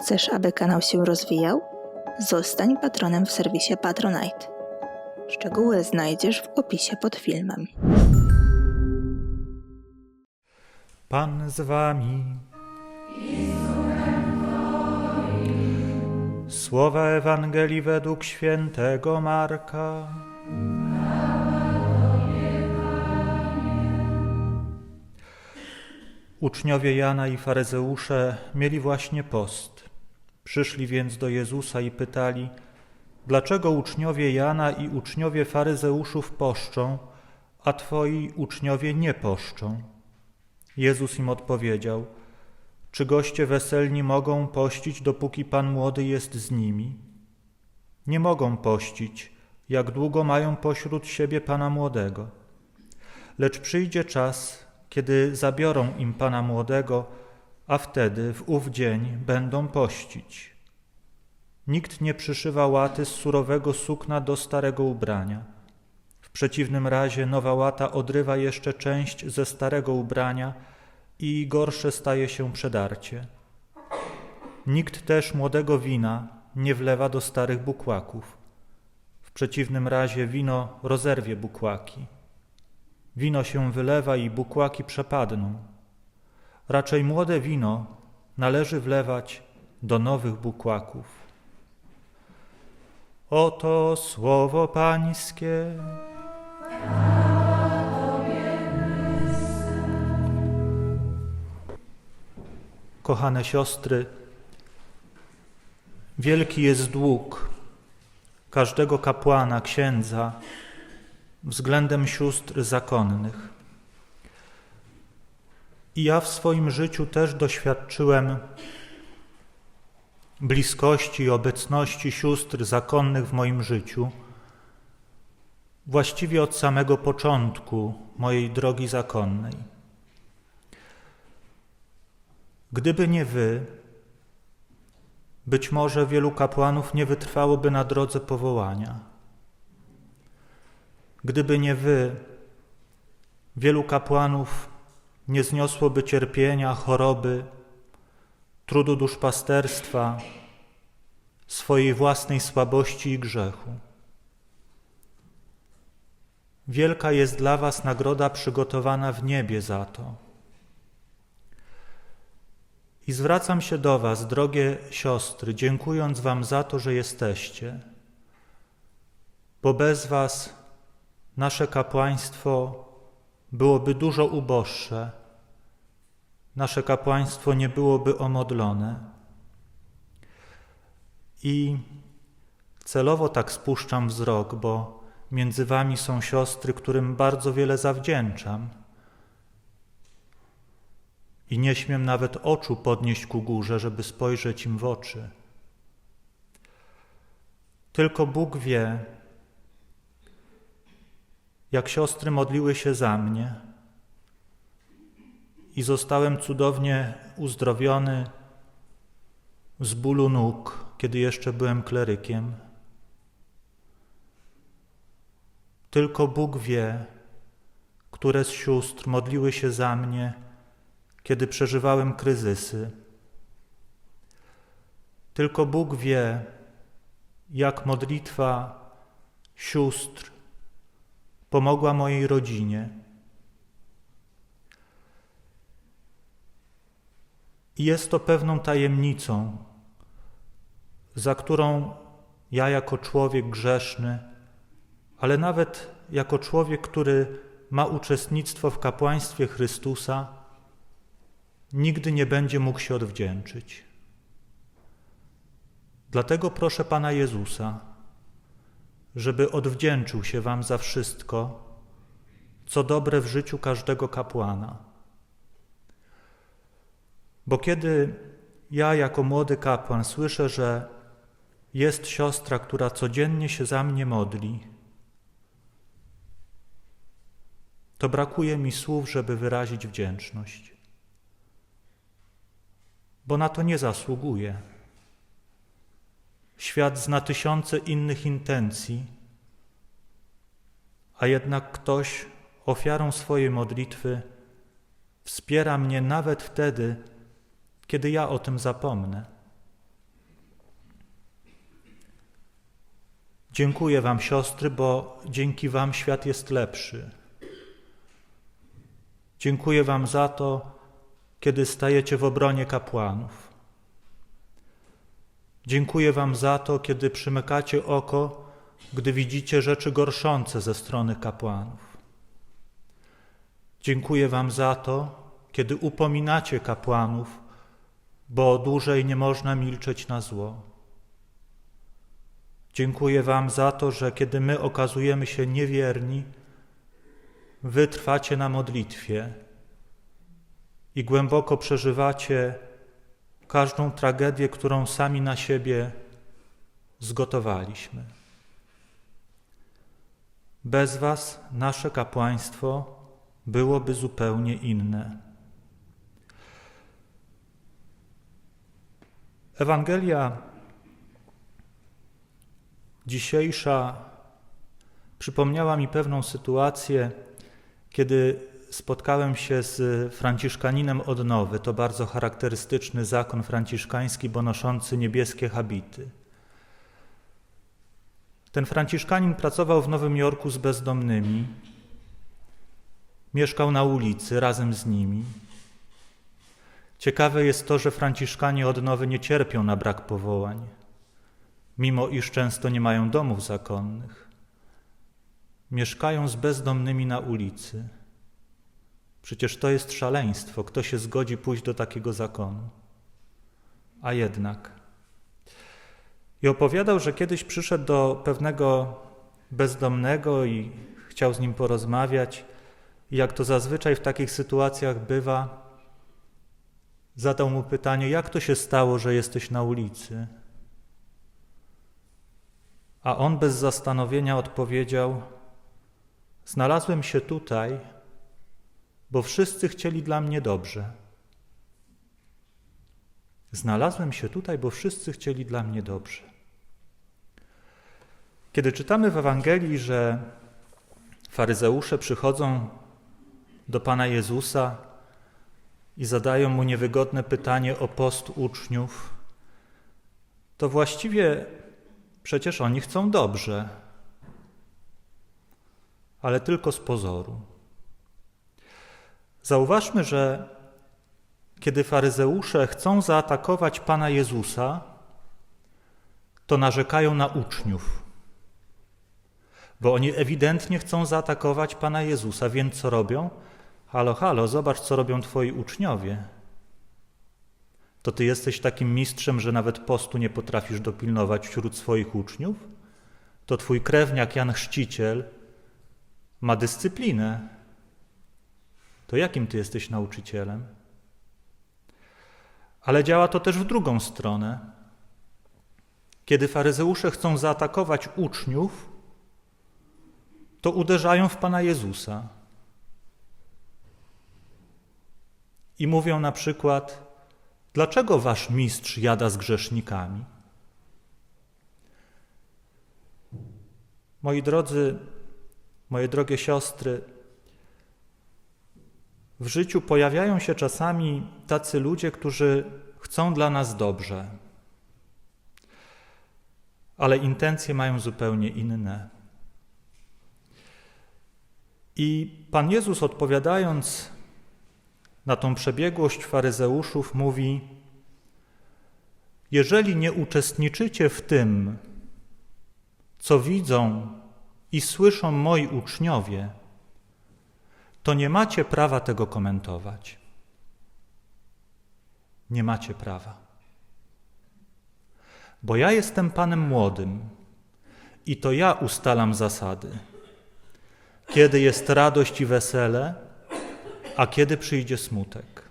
Chcesz, aby kanał się rozwijał? Zostań patronem w serwisie Patronite. Szczegóły znajdziesz w opisie pod filmem. Pan z wami. Słowa Ewangelii według świętego Marka. Uczniowie Jana i faryzeusze mieli właśnie post. Przyszli więc do Jezusa i pytali, dlaczego uczniowie Jana i uczniowie faryzeuszów poszczą, a twoi uczniowie nie poszczą? Jezus im odpowiedział: Czy goście weselni mogą pościć, dopóki pan młody jest z nimi? Nie mogą pościć, jak długo mają pośród siebie pana młodego. Lecz przyjdzie czas, kiedy zabiorą im pana młodego, a wtedy w ów dzień będą pościć. Nikt nie przyszywa łaty z surowego sukna do starego ubrania. W przeciwnym razie nowa łata odrywa jeszcze część ze starego ubrania i gorsze staje się przedarcie. Nikt też młodego wina nie wlewa do starych bukłaków. W przeciwnym razie wino rozerwie bukłaki. Wino się wylewa i bukłaki przepadną. Raczej młode wino należy wlewać do nowych bukłaków. Oto słowo Pańskie. Kochane siostry, wielki jest dług każdego kapłana, księdza względem sióstr zakonnych. I ja w swoim życiu też doświadczyłem bliskości i obecności sióstr zakonnych w moim życiu, właściwie od samego początku mojej drogi zakonnej. Gdyby nie wy, być może wielu kapłanów nie wytrwałoby na drodze powołania. Gdyby nie wy, wielu kapłanów nie zniosłoby cierpienia, choroby, trudu duszpasterstwa, swojej własnej słabości i grzechu. Wielka jest dla Was nagroda przygotowana w niebie za to. I zwracam się do Was, drogie siostry, dziękując Wam za to, że jesteście, bo bez Was nasze kapłaństwo byłoby dużo uboższe, nasze kapłaństwo nie byłoby omodlone. I celowo tak spuszczam wzrok, bo między Wami są siostry, którym bardzo wiele zawdzięczam. I nie śmiem nawet oczu podnieść ku górze, żeby spojrzeć im w oczy. Tylko Bóg wie, jak siostry modliły się za mnie i zostałem cudownie uzdrowiony z bólu nóg, kiedy jeszcze byłem klerykiem. Tylko Bóg wie, które z sióstr modliły się za mnie, kiedy przeżywałem kryzysy. Tylko Bóg wie, jak modlitwa sióstr pomogła mojej rodzinie. I jest to pewną tajemnicą, za którą ja jako człowiek grzeszny, ale nawet jako człowiek, który ma uczestnictwo w kapłaństwie Chrystusa, nigdy nie będzie mógł się odwdzięczyć. Dlatego proszę Pana Jezusa, żeby odwdzięczył się Wam za wszystko, co dobre w życiu każdego kapłana. Bo kiedy ja, jako młody kapłan, słyszę, że jest siostra, która codziennie się za mnie modli, to brakuje mi słów, żeby wyrazić wdzięczność. Bo na to nie zasługuję. Świat zna tysiące innych intencji, a jednak ktoś ofiarą swojej modlitwy wspiera mnie nawet wtedy, kiedy ja o tym zapomnę. Dziękuję Wam, siostry, bo dzięki Wam świat jest lepszy. Dziękuję Wam za to, kiedy stajecie w obronie kapłanów. Dziękuję Wam za to, kiedy przymykacie oko, gdy widzicie rzeczy gorszące ze strony kapłanów. Dziękuję Wam za to, kiedy upominacie kapłanów, bo dłużej nie można milczeć na zło. Dziękuję Wam za to, że kiedy my okazujemy się niewierni, Wy trwacie na modlitwie i głęboko przeżywacie każdą tragedię, którą sami na siebie zgotowaliśmy. Bez Was nasze kapłaństwo byłoby zupełnie inne. Ewangelia dzisiejsza przypomniała mi pewną sytuację, kiedy spotkałem się z Franciszkaninem Odnowy. To bardzo charakterystyczny zakon franciszkański, bo noszący niebieskie habity. Ten Franciszkanin pracował w Nowym Jorku z bezdomnymi, mieszkał na ulicy razem z nimi. Ciekawe jest to, że Franciszkanie Odnowy nie cierpią na brak powołań, mimo iż często nie mają domów zakonnych. Mieszkają z bezdomnymi na ulicy. Przecież to jest szaleństwo, kto się zgodzi pójść do takiego zakonu. A jednak. I opowiadał, że kiedyś przyszedł do pewnego bezdomnego i chciał z nim porozmawiać. Jak to zazwyczaj w takich sytuacjach bywa, zadał mu pytanie: Jak to się stało, że jesteś na ulicy? A on bez zastanowienia odpowiedział: Znalazłem się tutaj, bo wszyscy chcieli dla mnie dobrze. Znalazłem się tutaj, bo wszyscy chcieli dla mnie dobrze. Kiedy czytamy w Ewangelii, że faryzeusze przychodzą do Pana Jezusa i zadają mu niewygodne pytanie o post uczniów, to właściwie przecież oni chcą dobrze, ale tylko z pozoru. Zauważmy, że kiedy faryzeusze chcą zaatakować Pana Jezusa, to narzekają na uczniów, bo oni ewidentnie chcą zaatakować Pana Jezusa, więc co robią? Halo, halo, zobacz, co robią Twoi uczniowie. To Ty jesteś takim mistrzem, że nawet postu nie potrafisz dopilnować wśród swoich uczniów? To Twój krewniak Jan Chrzciciel ma dyscyplinę. To jakim Ty jesteś nauczycielem? Ale działa to też w drugą stronę. Kiedy faryzeusze chcą zaatakować uczniów, to uderzają w Pana Jezusa. I mówią na przykład: Dlaczego wasz mistrz jada z grzesznikami? Moi drodzy, moje drogie siostry, w życiu pojawiają się czasami tacy ludzie, którzy chcą dla nas dobrze, ale intencje mają zupełnie inne. I Pan Jezus, odpowiadając na tą przebiegłość faryzeuszów, mówi: Jeżeli nie uczestniczycie w tym, co widzą i słyszą moi uczniowie, to nie macie prawa tego komentować. Nie macie prawa. Bo ja jestem Panem młodym i to ja ustalam zasady. Kiedy jest radość i wesele, a kiedy przyjdzie smutek.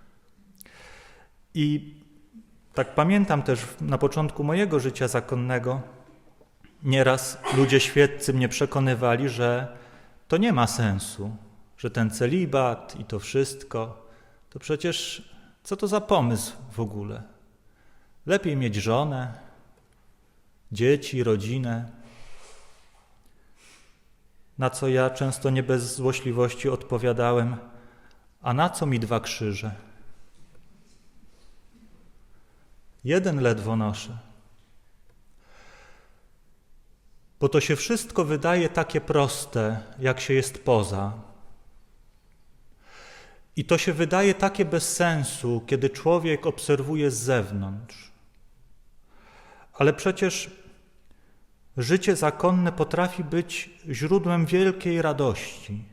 I tak pamiętam też na początku mojego życia zakonnego, nieraz ludzie świeccy mnie przekonywali, że to nie ma sensu, że ten celibat i to wszystko, to przecież co to za pomysł w ogóle? Lepiej mieć żonę, dzieci, rodzinę. Na co ja często nie bez złośliwości odpowiadałem: A na co mi dwa krzyże? Jeden ledwo noszę. Bo to się wszystko wydaje takie proste, jak się jest poza. I to się wydaje takie bez sensu, kiedy człowiek obserwuje z zewnątrz. Ale przecież życie zakonne potrafi być źródłem wielkiej radości,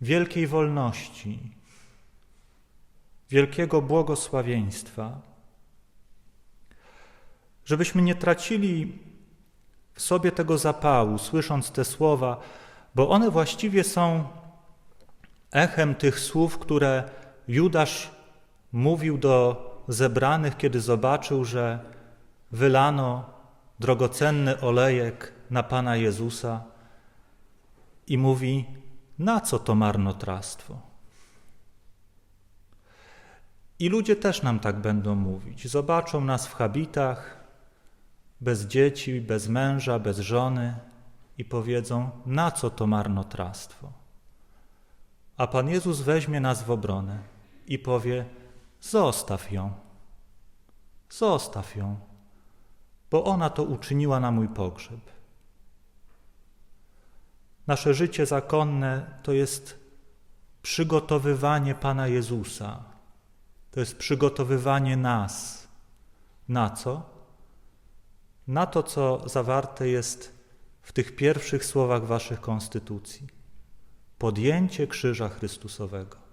wielkiej wolności, wielkiego błogosławieństwa. Żebyśmy nie tracili w sobie tego zapału, słysząc te słowa, bo one właściwie są echem tych słów, które Judasz mówił do zebranych, kiedy zobaczył, że wylano drogocenny olejek na Pana Jezusa i mówi: Na co to marnotrawstwo? I ludzie też nam tak będą mówić. Zobaczą nas w habitach, bez dzieci, bez męża, bez żony i powiedzą: Na co to marnotrawstwo? A Pan Jezus weźmie nas w obronę i powie: Zostaw ją, zostaw ją, bo ona to uczyniła na mój pogrzeb. Nasze życie zakonne to jest przygotowywanie Pana Jezusa, to jest przygotowywanie nas. Na co? Na to, co zawarte jest w tych pierwszych słowach Waszych konstytucji podjęcie krzyża Chrystusowego.